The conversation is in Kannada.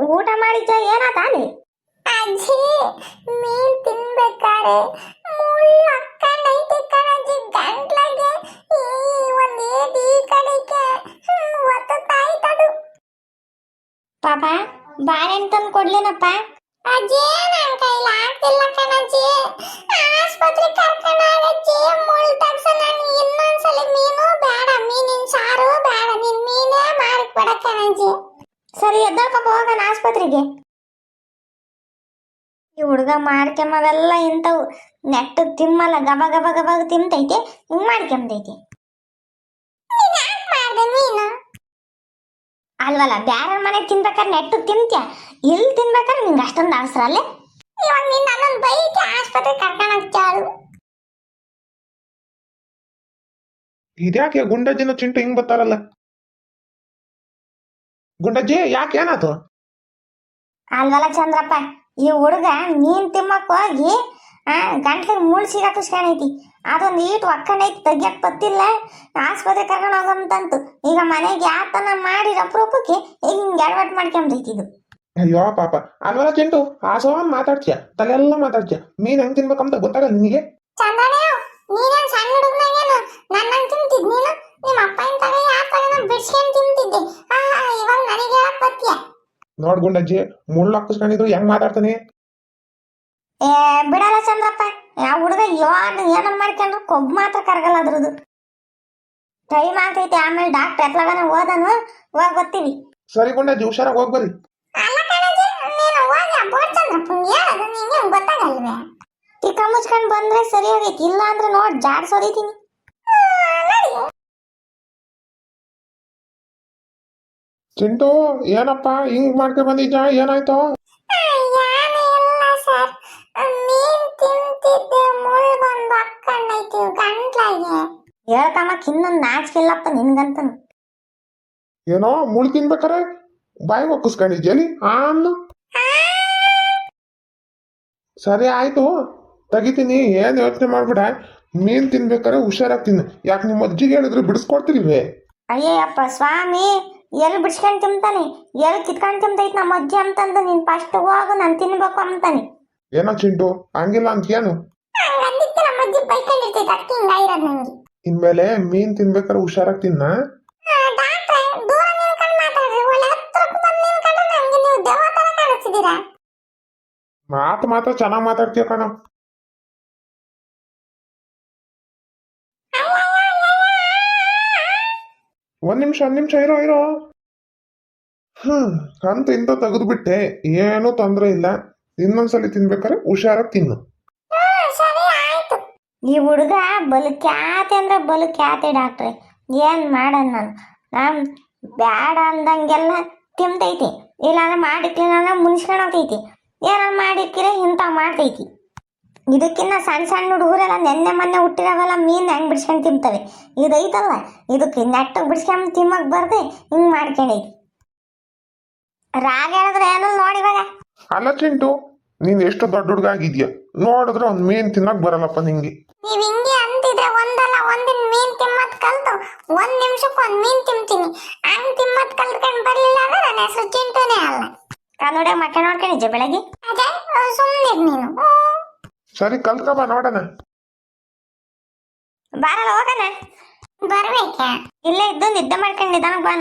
ಊಟ ಮಾಡಿದ್ಯ? ಏನಾತ ಅಲ್ಲಿ? ಅಜ್ಜಿ ಮೀನ್ ತಿನ್ಬೇಕಾರೆ. ಮುಳ್ಳು ಅಕ್ಕನೈತೆ ಕಣಜ್ಜಿ ಗಂಟ್ಲಾಗೆ. ಈ ಒಂದ್ ಈ ಕಡೆಗೆ. ಒತ್ತಾಯ್ತದು ಪಾಪ ಬಾಳೆಹಣ್ಣು ತಂದು ಕೊಡ್ಲೇನಪ್ಪ? ಅಜ್ಜಿ ನನ್ನ ಕೈಲಿ ಆಗ್ತಿಲ್ಲ ಕಣಜ್ಜಿ. ಆಸ್ಪತ್ರೆ ಕರ್ಕೊಂಡಾಗಜ್ಜಿ ಮುಳ್ಳು ತಗ್ಸ ನಾನು ಇನ್ನೊಂದ್ಸಲ ಮೀನು ಬೇಡ ಮೀನಿನ ಸಾರು ಬೇಡ ನಿನ್ ಮೀನೇ ಮಾಡಿಕೊಡ ಕಣಜ್ಜಿ. ಸರಿ, ಎದ್ದಳ್ಕೊಂಬ ಹೋಗೋಣ ಆಸ್ಪತ್ರೆಗೆ. ಈ ಹುಡುಗ ಮಾಡ್ಕೆಂಬವೆಲ್ಲ ಇಂಥವು. ನೆಟ್ಟು ತಿಮ್ಮಲ್ಲ, ಗಬ ಗಬ ಗಬ ತಿಂತೈತೆ, ಹಿಂಗ್ ಮಾಡ್ಕೊಂಬೈತಿ ಅಲ್ವಲ್ಲ ಬ್ಯಾರ ಮನೆ ತಿನ್ಬೇಕಾದ್ರೆ ನೆಟ್ಟು ತಿಂತ್ಯ? ಇಲ್ಲಿ ತಿನ್ಬೇಕಾದ್ರೆ ನಿಂಗೆ ಅಷ್ಟೊಂದು ಅವಸರ ಅಲ್ಲೇ? ಇವಾಗ ನಿನ್ನ ನನ್ನನ್ ಬೈಕೆ ಆಸ್ಪತ್ರೆ ಕರ್ಕೊಂಡು ಹೋಗ್ತಾಳು ಇದ್ಯಾಕೆ ಗುಂಡಜ್ಜಿನ ಚಿಂಟು ಹಿಂಗ್ ಬರ್ತಾರಲ್ಲ ಗುಂಡಜ್ಜಿ ಯಾಕೆ ಏನಾತು ಅಲ್ವಲ್ಲ ಚಂದ್ರಪ್ಪ ಈ ಹುಡುಗ ನೀನ್ ತಿಮ್ಮಕ್ ಹೋಗಿ ಆ ಗಂಟ್ಲಿಗೆ ಮುಳ್ ಸಿಗಾಕಿಸ್ಕೊಂಡೈತಿ ಅದೊಂದು ಈಟ್ ಒಕ್ಕಣೈತಿ ತೆಗಿಯಕ್ ಬತ್ತಿಲ್ಲ. ಆಸ್ಪತ್ರೆ ಕರ್ಕೊಂಡು ಹೋಗಂತಂತು. ಈಗ ಮನೆಗೆ ಯಾತನ ಮಾಡಿ ಅಪ್ರೂಪಕ್ಕೆ ಈಗ ಹಿಂಗೆ ಎಡವಟ್ ಮಾಡ್ಕೊಂಬೈತಿ ಇದು ಅಯ್ಯೋ ಪಾಪ. ಅಲ್ವಲ್ಲ ಚಿಂಟು ಆಸವ ಮಾತಾಡ್ತೀಯ? ತಲೆಲ್ಲ ಮಾತಾಡ್ತೀಯ? ಮೀನ್ ಹೆಂಗ್ ತಿನ್ಬೇಕಂತ ಗೊತ್ತಾಗಲ್ಲ ನಿನಗೆ? ಚಂದನೇ ನೀನೇನ್ ಸಣ್ಣ ಹುಡುಗನಾಗೇನು? ನನ್ನ ತಿಂತಿದ್ ನೀನು? ನಿಮ್ಮ ಅಪ್ಪ ತಗ ಯಾರ ತಗ ಬಿಡ್ಸ್ಕೊಂಡ್ ತಿಂತಿದ್ದೆ ಆ ಇವಾಗ ನನಗೆ ಹೇಳಕ್ ಬತ್ತೀಯ ನೋಡ್ ಗುಂಡಜ್ಜಿ ಮುಳ್ಳು ಹಾಕಿಸ್ಕೊಂಡಿದ್ರು ಹೆಂಗ್ ಮಾತಾಡ್ತಾನೆ? ಏ ಬಿಡಲ್ಲ ಚಂದ್ರಪ್ಪ. ಯಾವ ಹುಡುಗ ಯಾನ್ ಏನನ್ ಮಾಡ್ಕೊಂಡ್ರು? ಕೊಬ್ಬ ಮಾತ್ರ ಕರಗಲ್ಲ ಅದ್ರದ್ದು. ಟೈಮ್ ಆಗ್ತೈತಿ ಆಮೇಲೆ ಡಾಕ್ಟರ್ ಎತ್ಲಾಗನ ಹೋದನು ಹೋಗ್ ಬರ್ತೀವಿ ಸರಿ ಗುಂಡಜ್ಜಿ ಹುಷಾರಾಗಿ ಹೋಗ್ ಬರ್ರಿ. ಅಲ್ಲ ಕಣಜಿ ನೀನು ಹೋಗಿ ಬೋರ್ ಚಂದ್ರಪ್ಪಂಗೆ ಹೇಳೋದು? ನಿಂಗೆ ಗೊತ್ತಾಗಲ್ವೇ? ಟಿಕ್ಕ ಮುಚ್ಕೊಂಡ್ ಬಂದ್ರೆ ಸರಿ ಆಗೈತಿ ಇಲ್ಲ ಅಂದ್ರೆ ನೋಡ್ ಜಾಡ್ಸೋದೈತೀನಿ ಚಿಂಟು ಏನಪ್ಪ? ಹಿಂಗ್ ಮಾಡ್ಕೊಂಡ್ ಬಂದಿದ್ದ ಏನಾಯ್ತು? ಹೇಳ್ಕಮ್ಮಕ್ ಇನ್ನೊಂದ್ ನಾಚಿಕಿಲ್ಲಪ್ಪ ನಿನ್ಗಂತನು ಏನೋ ಮುಳ್ ತಿನ್ಬೇಕಾರೆ? ಬಾಯಿ ಒಕ್ಕಿಸ್ಕೊಂಡಿದ್ಯಲಿ ಅನ್ನು. ಸರಿ ಆಯ್ತು. ತೆಗಿತೀನಿ. ಏನು ಯೋಚನೆ ಮಾಡ್ಬಿಡ. ಮೀನ್ ತಿನ್ಬೇಕಾರೆ ಹುಷಾರಾಗಿ ತಿನ್ನು. ಯಾಕೆ ನಿಮ್ಮ ಅಜ್ಜಿಗೆ ಹೇಳಿದ್ರೆ ಬಿಡಿಸ್ಕೊಡ್ತೀರಿವೆ ಅಯ್ಯಪ್ಪ ಸ್ವಾಮಿ. ಎಲ್ಲಿ ಬಿಡ್ಸ್ಕೊಂಡ್ ತಿಂತಾನೆ? ಎಲ್ಲಿ ಕಿತ್ಕೊಂಡು ತಿಂತೈತಿ ನಮ್ಮ ಅಜ್ಜಿ ಅಂತಂದು ನೀನ್ ಫಸ್ಟ್ ಹೋಗ ನಾನು ತಿನ್ಬೇಕು ಅಂತಾನೆ. ಏನೋ ಚಿಂಟು ಹಂಗಿಲ್ಲ ಅಂತ ಏನು? ಹಂಗಂದಿಕ್ಕೆ ನಮ್ಮ ಅಜ್ಜಿ ಬೈಕೊಂಡಿರ್ತೈತೆ ಅದಕ್ಕೆ ಹಿಂಗಾಗಿರೋದು ನಂಗೆ. ಇನ್ಮೇಲೆ ಮೀನ್ ತಿನ್ಬೇಕಾರೆ ಹುಷಾರಾಗಿ ತಿನ್ನ. ಮಾತು ಮಾತ್ರ ಚೆನ್ನಾಗಿ ಮಾತಾಡ್ತೀಯ ಕಣ. ಒಂದ್ ನಿಮಿಷ ಒಂದ್ ನಿಮಿಷ, ಇರೋ ಇರೋ. ಹ್ಮ್ ಅಂತ ಇಂತ ತೆಗೆದ್ಬಿಟ್ಟೆ. ಏನೂ ತೊಂದ್ರೆ ಇಲ್ಲ. ಇನ್ನೊಂದ್ಸಲಿ ತಿನ್ಬೇಕಾರೆ ಹುಷಾರಾಗಿ ತಿನ್ನು. ಈ ಹುಡುಗ ಬಲು ಕ್ಯಾತೆ ಅಂದ್ರೆ ಬಲು ಕ್ಯಾತೆ ಡಾಕ್ಟ್ರೆ. ಏನ್ ಮಾಡನ್ ನಾನು? ನಾನ್ ಬ್ಯಾಡ ಅಂದಂಗೆಲ್ಲ ತಿಂತೈತಿ. ಇಲ್ಲಾಂದ್ರೆ ಅಂದ್ರೆ ಮುನ್ಸ್ಕೊಂಡು ಹೋಗ್ತೈತಿ ಏನಾರು ಮಾಡಿಕ್ಕಿರ ಇಂಥ ಮಾಡ್ತೈತಿ. ಇದಕ್ಕಿನ್ನ ಸಣ್ಣ ಸಣ್ಣ ಹುಡುಗರೆಲ್ಲ ನೆನ್ನೆ ಮೊನ್ನೆ ಹುಟ್ಟಿರವೆಲ್ಲ ಮೀನ್ ಹೆಂಗ್ ಬಿಡ್ಸ್ಕೊಂಡು ತಿಂತವೆ. ಇದೈತಲ್ಲ ಇದಕ್ಕೆ ನೆಟ್ಟಗೆ ಬಿಡ್ಸ್ಕೊಂಡು ತಿಮ್ಮಕ್ ಬರ್ದೆ ಹಿಂಗ್ ಮಾಡ್ಕೊಂಡೈತಿ ರಾಗ ಹೇಳಿದ್ರೆ ಏನೋ ನೋಡಿ ಇವಾಗ. ಅಲ್ಲ ಚಿಂಟು ನೀನ್ ಎಷ್ಟು ದೊಡ್ಡ ಹುಡುಗ ಆಗಿದ್ಯಾ? ನೋಡಿದ್ರೆ ಒಂದ್ ಮೀನ್ ತಿನ್ನಕ್ ಬರಲ್ಲಪ್ಪ ನಿಂಗೆ. ನೀವ್ ಹಿಂಗೆ ಅಂತಿದ್ರೆ ಒಂದಲ್ಲ ಒಂದಿನ ಮೀನ್ ತಿಮ್ಮತ್ ಕಲ್ತು. ಒಂದ್ ನಿಮಿಷಕ್ಕೆ ಒಂದ್ ಮೀನ್ ತಿಂತೀನಿ. ಹಂಗ್ ತಿಮ್ಮತ್ ಕಲ್ತ್ಕೊಂಡ್ ಬರ್ಲಿಲ್ಲ ಅಂದ್ರೆ ನನ್ನ ಹೆಸರು ಚಿಂಟುನೇ ಅಲ್ಲ. ಕನ್ನಡ ಮಕ್ಕ ನೋಡ್ಕೊಂಡಿದ್ದೆ ಬೆಳಗ್ಗೆ? ಅದೇ ಸುಮ್ಮನೆ ನೀನು. ಸರಿ ಕಲ್ತ್ಕೊಂಬ ನೋಡೋಣ. ಬಾರಲ್ಲ ಹೋಗಣ. ಬರ್ಬೇಕ. ಇಲ್ಲೇ ಇದ್ದು ನಿದ್ದೆ ಮಾಡ್ಕೊಂಡು ನಿಧಾನಕ್ಕೆ